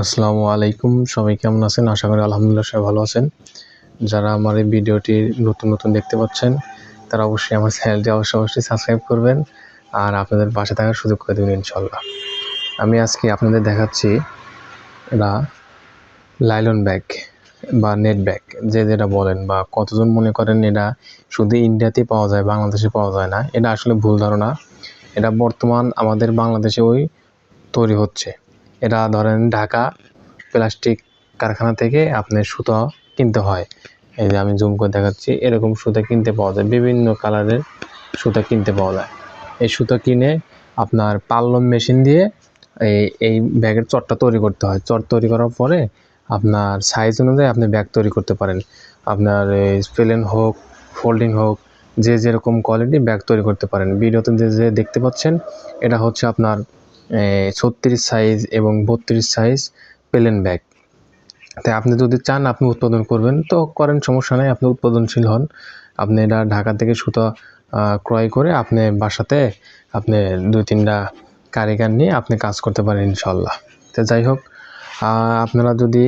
আসসালামু আলাইকুম। সবাই কেমন আছেন? আশা করি আলহামদুলিল্লাহ সবাই ভালো আছেন। যারা আমার এই ভিডিওটি নতুন নতুন দেখতে পাচ্ছেন, তারা অবশ্যই আমার চ্যানেলটি অবশ্যই অবশ্যই সাবস্ক্রাইব করবেন আর আপনাদের পাশে থাকার সুযোগ করে দেবেন ইনশাল্লাহ আমি আজকে আপনাদের দেখাচ্ছি এটা লাইলন ব্যাগ বা নেট ব্যাগ, যে যেটা বলেন বা কতজন মনে করেন এটা শুধু ইন্ডিয়াতেই পাওয়া যায়, বাংলাদেশে পাওয়া যায় না। এটা আসলে ভুল ধারণা। এটা বর্তমান আমাদের বাংলাদেশে ওই তৈরি হচ্ছে। এটা ধরেন ঢাকা প্লাস্টিক কারখানা থেকে আপনার সুতো কিনতে হয়। এই যে আমি জুম করে দেখাচ্ছি, এরকম সুতো কিনতে পাওয়া যায়। বিভিন্ন কালারের সুতো কিনতে পাওয়া যায়। এই সুতো কিনে আপনার পাল্লম মেশিন দিয়ে এই এই ব্যাগের চটটা তৈরি করতে হয়। চট তৈরি করার পরে আপনার সাইজ অনুযায়ী আপনি ব্যাগ তৈরি করতে পারেন। আপনার প্লেন হোক ফোল্ডিং হোক, যে যেরকম কোয়ালিটি ব্যাগ তৈরি করতে পারেন। ভিডিওতে যে যে দেখতে পাচ্ছেন, এটা হচ্ছে আপনার ছত্রিশ সাইজ এবং বত্রিশ সাইজ প্লেন ব্যাগ তাই আপনি যদি চান, আপনি উৎপাদন করবেন। তো করেন, সমস্যা নেই, আপনি উৎপাদনশীল হন। আপনি এটা ঢাকা থেকে সুতো ক্রয় করে আপনি বাসাতে আপনি দুই, তিনটা কারিগর নিয়ে আপনি কাজ করতে পারেন ইনশাল্লাহ তো যাই হোক আপনারা যদি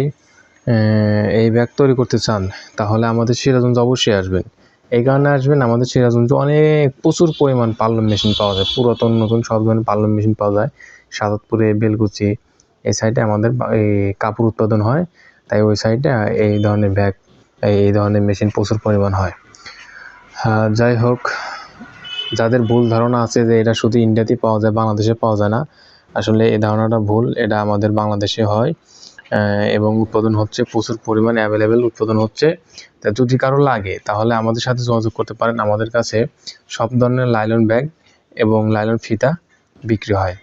এই ব্যাগ তৈরি করতে চান, তাহলে আমাদের সিরাজগঞ্জ অবশ্যই আসবেন। এই কারণে আসবেন আমাদের সিরাজগঞ্জে অনেক প্রচুর পরিমাণ পাল্লম মেশিন পাওয়া যায়। পুরাতন, নতুন সব ধরনের পাল্লম মেশিন পাওয়া যায়। সাদতপুরে বেলকুচি, এই সাইডে আমাদের এই কাপড় উৎপাদন হয়। তাই ওই সাইডে এই ধরনের ব্যাগ এই ধরনের মেশিন প্রচুর পরিমাণ হয়। যাই হোক, যাদের ভুল ধারণা আছে যে এটা শুধু ইন্ডিয়াতেই পাওয়া যায়, বাংলাদেশে পাওয়া যায় না, আসলে এই ধারণাটা ভুল। এটা আমাদের বাংলাদেশে হয়। এবং উৎপাদন হচ্ছে, প্রচুর পরিমাণে অ্যাভেলেবেল উৎপাদন হচ্ছে। তা যদি কারও লাগে, তাহলে আমাদের সাথে যোগাযোগ করতে পারেন। আমাদের কাছে সব ধরনের লাইলন ব্যাগ এবং লাইলন ফিতা বিক্রি হয়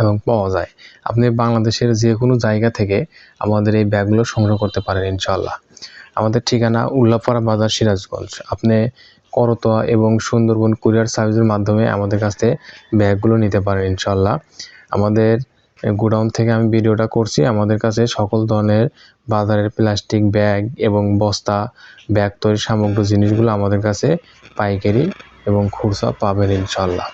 এবং পাওয়া যায়। আপনি বাংলাদেশের যে কোনো জায়গা থেকে আমাদের এই ব্যাগগুলো সংগ্রহ করতে পারেন ইনশাল্লাহ আমাদের ঠিকানা উল্লাপাড়া বাজার সিরাজগঞ্জ। আপনি করতোয়া এবং সুন্দরবন কুরিয়ার সার্ভিসের মাধ্যমে আমাদের কাছ থেকে ব্যাগগুলো নিতে পারেন ইনশাল্লাহ আমাদের গোডাউন থেকে আমি ভিডিওটা করছি। আমাদের কাছে সকল ধরনের বাজারের প্লাস্টিক ব্যাগ এবং বস্তা, ব্যাগ তৈরি সামগ্রী জিনিসগুলো আমাদের কাছে পাইকারি এবং খুচরা পাবেন ইনশাল্লাহ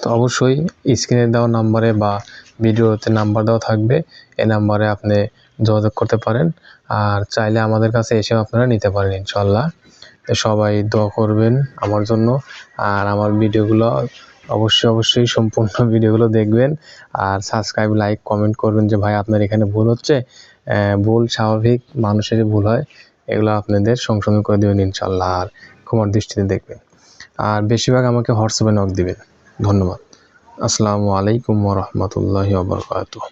তো অবশ্যই স্ক্রিনে দেওয়া নাম্বারে বা ভিডিওতে নাম্বার দেওয়া থাকবে এই নাম্বারে আপনি যোগাযোগ করতে পারেন। আর চাইলে আমাদের কাছে এসেও আপনারা নিতে পারেন ইনশাল্লাহ সবাই দোয়া করবেন আমার জন্য। আর আমার ভিডিওগুলো অবশ্যই অবশ্যই সম্পূর্ণ ভিডিওগুলো দেখবেন। আর সাবস্ক্রাইব লাইক কমেন্ট করবেন যে, ভাই, আপনার এখানে ভুল হচ্ছে। ভুল স্বাভাবিক, মানুষেরই ভুল হয়। এগুলো আপনাদের সংশোধন করে দেবেন ইনশাল্লাহ। আর ক্ষমার দৃষ্টিতে দেখবেন। আর বেশিরভাগ আমাকে হোয়াটসঅ্যাপে নক দিবেন। ধন্যবাদ। আসসালামু আলাইকুম রহমতুল্লাহ ওবরকাতুহ